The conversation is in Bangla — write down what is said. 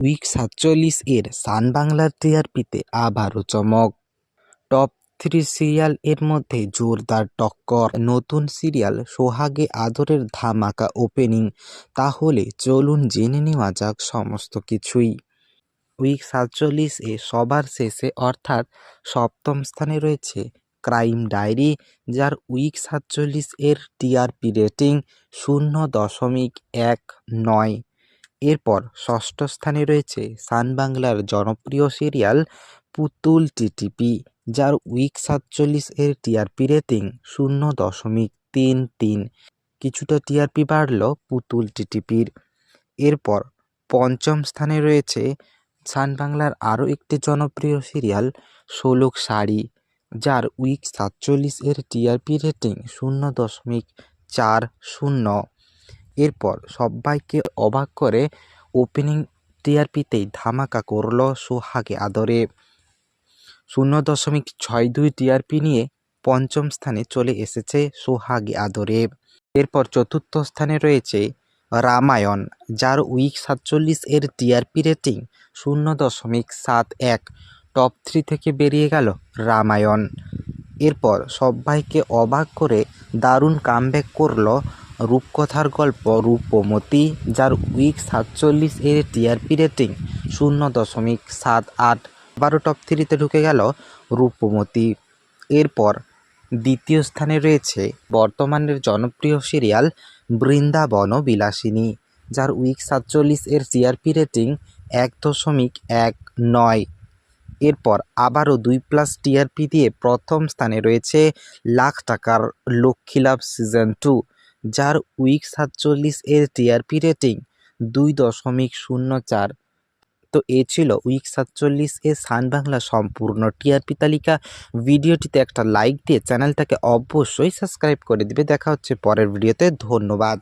উইক সাতচল্লিশ এর সান বাংলার টিআরপিতে আবারও চমক। টপ থ্রি সিরিয়াল এর মধ্যে জোরদার টক্কর। নতুন সিরিয়াল সোহাগে আদরের ধামাকা ওপেনিং। তাহলে চলুন জেনে নেওয়া যাক সমস্ত কিছুই। উইক সাতচল্লিশ এ সবার শেষে অর্থাৎ সপ্তম স্থানে রয়েছে ক্রাইম ডায়েরি, যার উইক সাতচল্লিশ এর টিআরপি রেটিং শূন্য দশমিক এক নয়। এরপর ষষ্ঠ স্থানে রয়েছে সান বাংলার জনপ্রিয় সিরিয়াল পুতুল টিটিপি, যার উইক সাতচল্লিশ এর টিআরপি রেটিং শূন্য দশমিক তিন তিন। কিছুটা টিআরপি বাড়ল পুতুল টিটিপির। এরপর পঞ্চম স্থানে রয়েছে সান বাংলার আরও একটি জনপ্রিয় সিরিয়াল ষোলক শাড়ি যার উইক সাতচল্লিশ এর টিআরপি রেটিং শূন্য দশমিক চার শূন্য। এরপর সবাইকে অবাক করে ওপেনিং টিআরপিতেই ধামাকা করল সোহাগে আদরে। শূন্য দশমিক ছয় দুই টিআরপি নিয়ে পঞ্চম স্থানে চলে এসেছে সোহাগে আদরে। এরপর চতুর্থ স্থানে রয়েছে রামায়ণ, যার উইক সাতচল্লিশ এর টিআরপি রেটিং শূন্য দশমিক সাত এক। টপ থ্রি থেকে বেরিয়ে গেল রামায়ণ। এরপর সবাইকে অবাক করে দারুণ কামব্যাক করল রূপকথার গল্প রূপমতি, যার উইক সাতচল্লিশ এর টিআরপি রেটিং শূন্য দশমিক সাত আট। বারো টপ থ্রিতে ঢুকে গেল রূপমতি। এরপর দ্বিতীয় স্থানে রয়েছে বর্তমানের জনপ্রিয় সিরিয়াল বৃন্দাবন বিলাসিনী, যার উইক সাতচল্লিশ এর টিআরপি রেটিং এক দশমিক এক নয়। এরপর আবারও দুই প্লাস টিআরপি দিয়ে প্রথম স্থানে রয়েছে লাখ টাকার লক্ষ্মী লাভ সিজন টু যার উইক সাতচল্লিশ এর টিআরপি রেটিং দুই দশমিক শূন্য চার। তো এ ছিল উইক সাতচল্লিশ এ সান বাংলা সম্পূর্ণ টিআরপি তালিকা। ভিডিওটিতে একটা লাইক দিয়ে চ্যানেলটাকে অবশ্যই সাবস্ক্রাইব করে দিবে। দেখা হচ্ছে পরের ভিডিওতে। ধন্যবাদ।